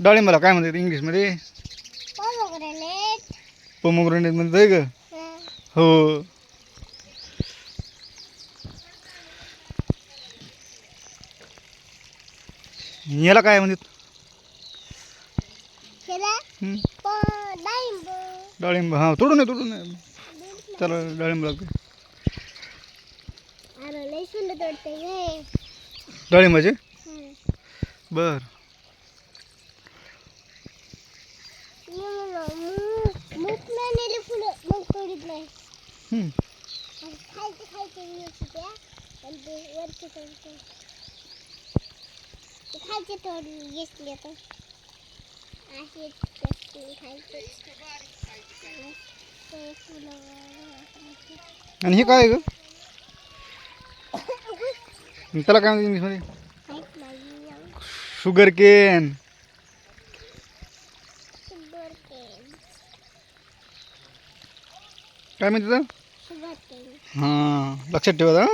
डाळिंबाला काय म्हणतात इंग्लिशमध्ये? पोमोग्रेनेट पोमोग्रेनेट म्हणते ग. हो. याला काय म्हणतात? डाळिंब डाळिंब. हां तोडून तोडून त्याला डाळिंब लागते डाळिंबाचे? बर. आणि हे काय ग? त्याला काय इंग्लिशमध्ये केन शुगर केन काय म्हणते हां लक्षात ठेवा